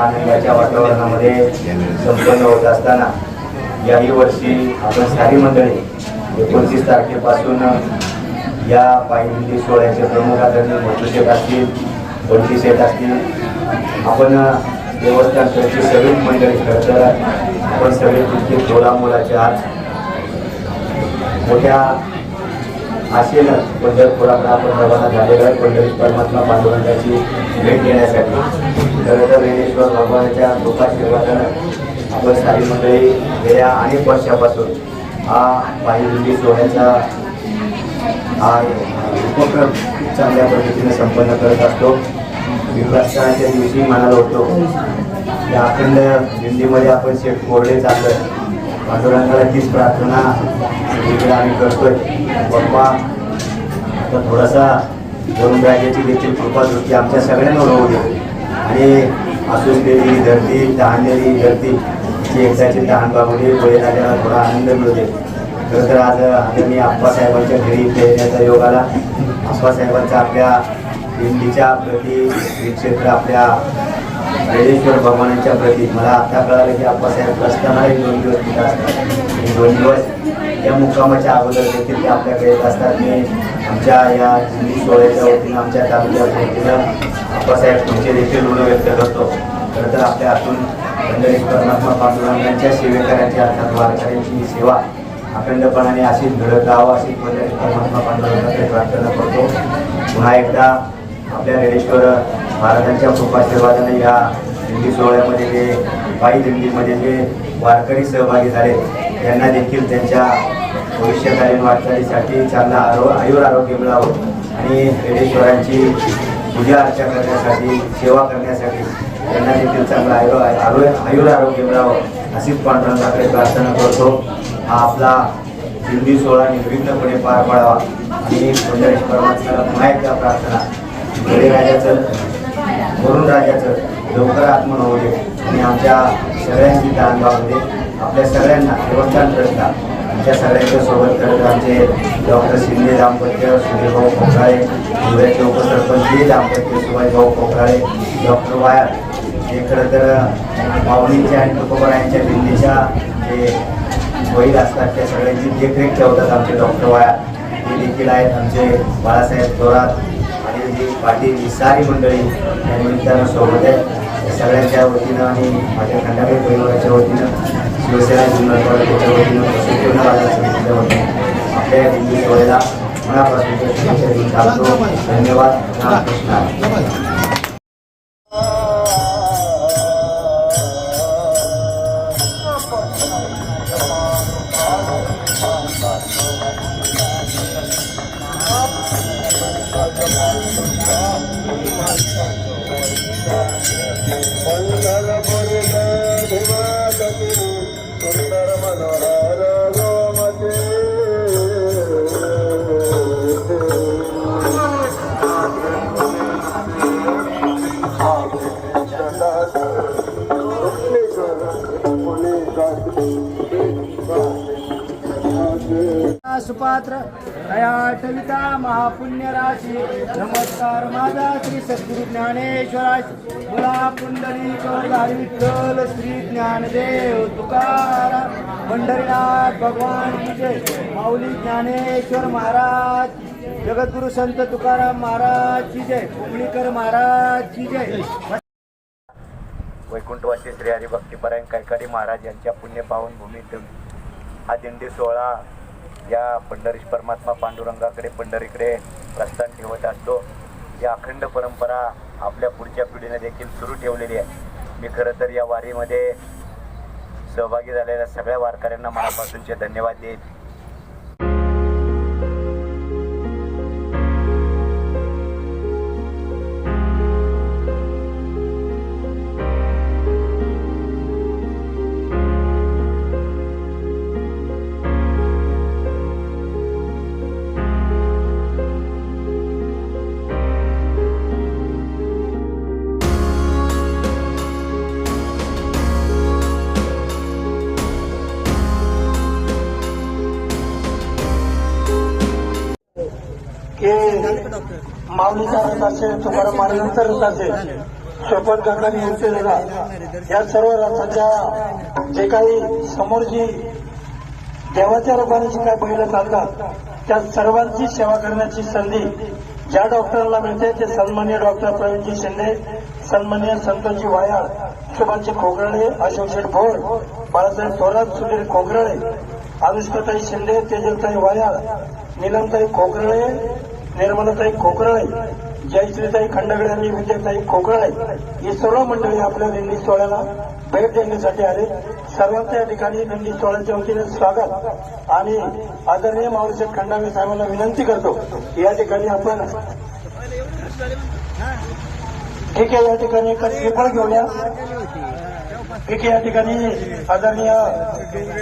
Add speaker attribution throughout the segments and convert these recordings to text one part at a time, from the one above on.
Speaker 1: पायी आनंदाच्या वातावरणामध्ये संपन्न होत असताना याही वर्षी आपण सारी मंडळी एकोणतीस तारखेपासून या पायी सोहळ्याचे प्रमुख आदरणीय मोठे असतील बंटी शेठ असतील आपण देवस्थान ट्रस्टची सगळी मंडळी खरं तर आपण सगळे तितके थोडा मुलाचे आज मोठ्या आशेनं पंढरपुरात आपण रवाना झालेला आहे. पंढरीत परमात्मा पांडुरंगाची भेट घेण्यासाठी. खरं तर रेणेश्वर भगवानाच्या कृपाशीर्वादानं आपण सारी मंडळी गेल्या अनेक वर्षापासून हा पाहिजे सोहळ्याचा हा उपक्रम खूप चांगल्या पद्धतीने संपन्न करत असतो. विकासकाळाच्या दिवशी म्हणालो होतो या अखंड दिंडीमध्ये आपण शेठ कोरडे चाललोय पांडुरंगाला तीच प्रार्थना सगळीकडे आम्ही करतोय. बाप्पा आता थोडासा वरुण राजाची देखील कृपा दृष्टी आमच्या सगळ्यांवर होऊ दे. आणि आसुसलेली धरती तहानलेली धरती जी तहान बाबुली बळीराजाला थोडा आनंद मिळते खरं तर आज आदरणीय आप्पासाहेबांच्या घरी इथे येण्याचा योग आला. आप्पासाहेबांचा आपल्या दिंडीच्या प्रती क्षेत्र आपल्या रेडेश्वर भगवानांच्या प्रती. मला आता कळालं की आप्पासाहेब असताना दोन दिवस तिथं असतात. दोन दिवस या मुक्कामाच्या अगोदर देखील ते आपल्याकडे येत असतात. मी आमच्या या दिल्ली सोहळ्याच्या वतीनं आमच्या तालुक्याच्या वतीनं आप्पासाहेब तुमचे देखील ऋण व्यक्त करतो. खरं तर आपल्या हातून पंढरी परमात्मा पांडुरंगांच्या सेवेकऱ्यांची अर्थात वारकऱ्यांची सेवा अखंडपणाने अशीच घडत राहावं अशीच पंढरी परमात्मा पांडुरंगाकडे प्रार्थना करतो. पुन्हा एकदा आपल्या रेडेश्वर महाराजांच्या कृपाशीर्वादाने या दिंडी सोहळ्यामध्ये जे पायी दिंडीमध्ये जे वारकरी सहभागी झाले त्यांना देखील त्यांच्या भविष्यकालीन वाटचालीसाठी चांगला आरो आयुर आरोग्य मिळावं आणि रेडेश्वरांची पूजा अर्चा करण्यासाठी सेवा करण्यासाठी त्यांना देखील चांगला आयुर आरो आयुर आरोग्य मिळावं अशीच पांडुरंगाकडे प्रार्थना करतो. हा आपला हिंदी सोहळा निर्विघ्नपणे पार पाडावा आणि पंढरीश परमात्म्याला पुन्हा एकदा प्रार्थना. बळीराजाचं वरुणराजाचं लवकर आत्मन होऊ दे आणि आमच्या सगळ्यांची दान दे. आपल्या सगळ्यांना देवस्थान आमच्या सगळ्यांच्या सोबत करत आमचे डॉक्टर शिंदे दाम्पत्य सूर्यभाऊ खोकराळे धुळ्याचे उपसरपंच दाम्पत्य सुभाषभाऊ खोकराळे डॉक्टर वायर. हे खरं तर माऊलींच्या आणि तुकोबरायांच्या दिल्लीच्या जे वैद असतात त्या सगळ्यांची देखरेख ठेवतात आमचे डॉक्टर वाया ते देखील आहेत आमचे बाळासाहेब थोरात आणि जी पाटील ही सारी मंडळी या निमित्तानं सोबत आहेत. सगळ्यांच्या वतीनं आणि माझ्या खंडाबाई परिवाराच्या वतीनं शिवसेना जुन्नर तालुक्याच्या वतीनं प्रसिद्ध बाजार समितीच्या वतीनं आपल्या या दिल्ली सोहळ्याला मनापासून धन्यवाद
Speaker 2: हा प्रश्न आहे
Speaker 3: सुपात्र दयाटविता महापुण्य राशी नमस्कार माझा श्री सद्गुरु ज्ञानेश्वराश मुला पुंडली विठ्ठल श्री ज्ञानदेव तुकाराम। पंढरीनाथ भगवान विजय माऊली ज्ञानेश्वर महाराज जगद्गुरु संत तुकाराम महाराज की जय। कोकणीकर महाराज की जय।
Speaker 1: वैकुंठवासी श्री हरिभक्तीपरायण कैकाडी महाराज यांच्या पुण्यपावन भूमीत हा दिंडी सोहळा या पंढरीश परमात्मा पांडुरंगाकडे पंढरीकडे प्रस्थान ठेवत असतो. या अखंड परंपरा आपल्या पुढच्या पिढीने देखील सुरू ठेवलेली आहे. मी खरं तर या वारीमध्ये सहभागी झालेल्या सगळ्या वारकऱ्यांना मनापासूनचे धन्यवाद देईन.
Speaker 4: माऊलीचा रथ असेल तुकाराम महाराजांचा रथ असेल सोपट गंगाने उचललेला या सर्व रथाच्या जे काही समोर जी देवाच्या रूपाने जी काही बैल चालतात त्या सर्वांची सेवा करण्याची संधी ज्या डॉक्टरांना मिळते ते सन्मान्य डॉक्टर प्रवीणजी शिंदे सन्मान्य संतोषजी वायाळ सुभाषजी खोगरळे अशोक शेठ भोर बाळासाहेब थोरात सुनील खोगरळे अनुष्काताई शिंदे तेजलताई वायाळ नीलमताई खोगरळे निर्मलाताई खोकराळे जयश्रीताई खंडगडे आणि विजयताई खोकरळे ही सर्व मंडळी आपल्या दिंडी सोहळ्याला भेट देण्यासाठी आले. सर्वांच्या या ठिकाणी दिंडी सोहळ्याच्या वतीने स्वागत. आणि आदरणीय मावळशेठ खंडावे साहेबांना विनंती करतो या ठिकाणी आपण ठीक आहे या ठिकाणी एक श्रीफळ घेऊया ठीक आहे या ठिकाणी आदरणीय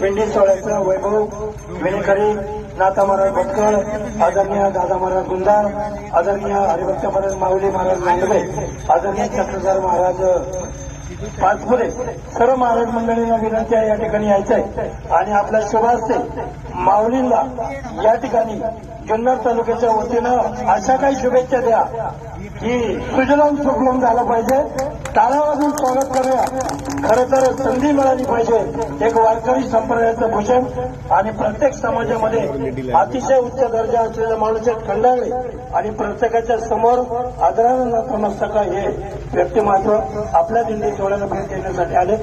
Speaker 4: दिंडी सोहळ्याचं वैभव विनेकरी नाथा महाराज भटकळ आदरणीय दादा महाराज गुंदार आदरणीय हरिभक्त महाराज माऊली महाराज नांदवे आदरणीय चक्रधर महाराज पाचपुरे सर्व महाराज मंडळींना विनंती आहे या ठिकाणी यायचं आहे आणि आपल्या शुभ माऊलींना या ठिकाणी जुन्नर तालुक्याच्या वतीनं अशा काही शुभेच्छा द्या की सुजलाम सुफलाम झालं पाहिजे. टाळ्या वाजून स्वागत करूया. खरं तर संधी मिळाली पाहिजे. एक वारकरी संप्रदायाचं भूषण आणि प्रत्येक समाजामध्ये अतिशय उच्च दर्जा असलेलं माणूस खंडाळले आणि प्रत्येकाच्या समोर आदरानं नतमस्तक हे व्यक्तिमत्व आपल्या दिल्ली सोहळ्याला भेट देण्यासाठी आले.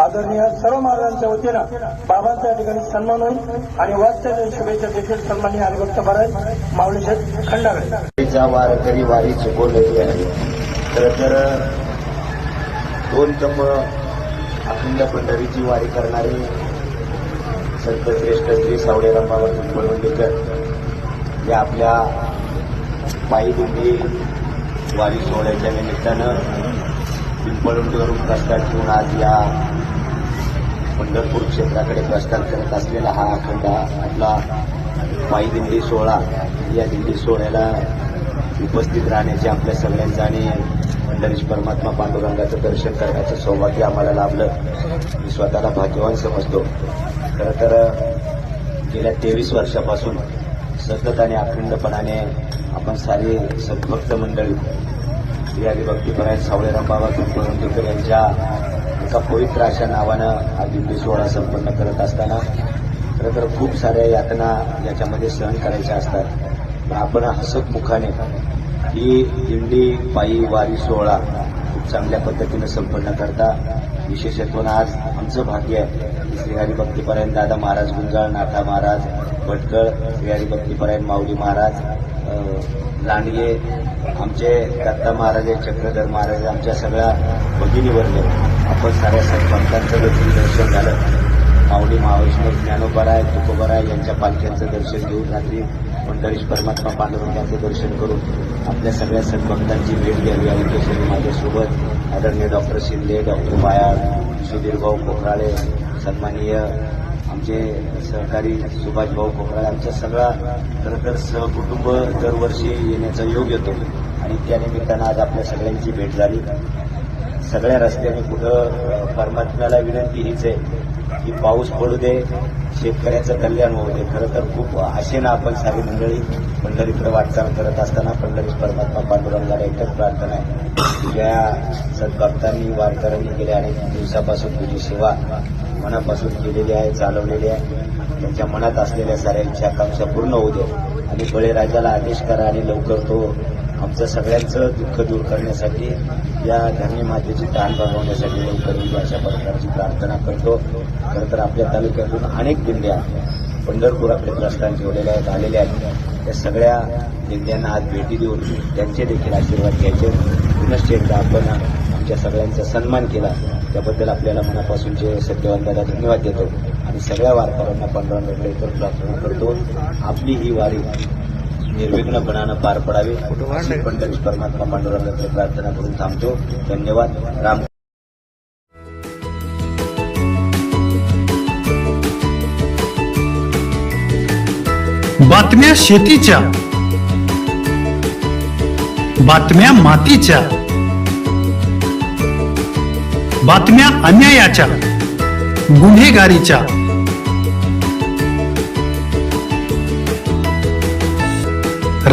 Speaker 4: आदरणीय सर्व महाराजांच्या वतीनं बाबांच्या या ठिकाणी सन्मान होईल. आणि वास्तव्य शुभेच्छा देखील सन्मान्य हरिभक्त महाराज माऊलीशेठ खंडाळे.
Speaker 1: वारकरी वारी चुकवलेली आहे खरं तर दोन तम अखंड पंढरीची वारी करणारे संत श्रेष्ठ श्री सावळेराम बाबा पिंपळवंडीकर या आपल्या पायीदिंडी वारी सोहळ्याच्या निमित्तानं पिंपळवंडीवरून प्रस्थान घेऊन आज या पंढरपूर क्षेत्राकडे प्रस्थान करत असलेला हा अखंड आपला पायी दिंडी सोहळा. या दिंडी सोहळ्याला उपस्थित राहण्याची आपल्या सगळ्यांचा आणि पंढरीश परमात्मा पांडुरंगाचं दर्शन करण्याचं सौभाग्य आम्हाला लाभलं. मी स्वतःला भाग्यवान समजतो. खरं तर गेल्या तेवीस वर्षापासून सतत आणि अखंडपणाने आपण सारे सद्भक्त मंडळी श्री हरिभक्तीपरायण सावळेराम बाबा पिंपळवंडीकर यांच्या एका पवित्र अशा नावानं हा दिंडी सोहळा संपन्न करत असताना खरं तर खूप साऱ्या यातना याच्यामध्ये सहन करायच्या असतात. पण आपण हसत मुखाने ही दिंडी पायी वारी सोहळा खूप चांगल्या पद्धतीनं संपन्न करता. विशेषत्वानं आज आमचं भाग्य आहे. श्री हरिभक्तीपरायण दादा महाराज गुंजाळ नाथा महाराज भटकळ श्री हरिभक्तीपरायण माऊली महाराज लांडगे आमचे दत्ता महाराज आहे, चक्रधर महाराज आमच्या सगळ्या भगिनीवर्ग आपण साऱ्या संतांचं देखील दर्शन झालं. माऊली महावैष्णव ज्ञानोबराय तुकोबराय यांच्या पालख्यांचं दर्शन घेऊन रात्री पंढरीश परमात्मा पांडुरंगाचं दर्शन करून आपल्या सगळ्या सद्भक्तांची भेट घ्यावी. या केशरी माझ्यासोबत आदरणीय डॉक्टर शिंदे डॉक्टर बायाळ सुधीरभाऊ कोकराळे सन्माननीय आमचे सहकारी सुभाषभाऊ कोकराळे आमच्या सगळा खरं तर सहकुटुंब दरवर्षी येण्याचा योग येतो. आणि त्या निमित्तानं आज आपल्या सगळ्यांची भेट झाली. सगळ्या रस्त्याने कुठं परमात्म्याला विनंती हीच आहे. की पाऊस पडू दे शेतकऱ्याचं कल्याण होऊ दे. खरं तर खूप आशेनं आपण सारी मंडळी पंढरीकडे वाटचाल करत असताना पंढरी परमात्मा पांडुरंगाला एकच प्रार्थना आहे. तुझ्या सद्भक्तांनी वारकऱ्यांनी गेल्या अनेक दिवसापासून तुझी सेवा मनापासून केलेली आहे चालवलेली आहे. त्यांच्या मनात असलेल्या साऱ्या इच्छा आकांक्षा पूर्ण होऊ दे. आणि बळीराजाला आदेश करा आणि लवकर तो आमचं सगळ्यांचं दुःख दूर करण्यासाठी या धरणी मातेची ताण भागवण्यासाठी लवकर अशा प्रकारची प्रार्थना करतो. खरं तर आपल्या तालुक्यातून अनेक दिंड्या पंढरपुराकडे प्रस्थान ठेवलेल्या आहेत आलेल्या आहेत. त्या सगळ्या दिंड्यांना आज भेटी देऊन त्यांचे देखील आशीर्वाद घ्यायचे. पुनश्च एकदा आपण आमच्या सगळ्यांचा सन्मान केला. त्याबद्दल आपल्याला मनापासूनचे सत्यवान धन्यवाद देतो. आणि सगळ्या वारकऱ्यांना पांडुरंगाकडे तर प्रार्थना करतो. आपली ही वारी निर्विघ्नपणानं पार पडावी. अशी पंढरी परमात्मा पांडुरंगाकडे प्रार्थना करून थांबतो. धन्यवाद. राम.
Speaker 5: बातम्या शेतीच्या. बातम्या मातीच्या. बातम्या अन्यायाच्या. गुन्हेगारीच्या.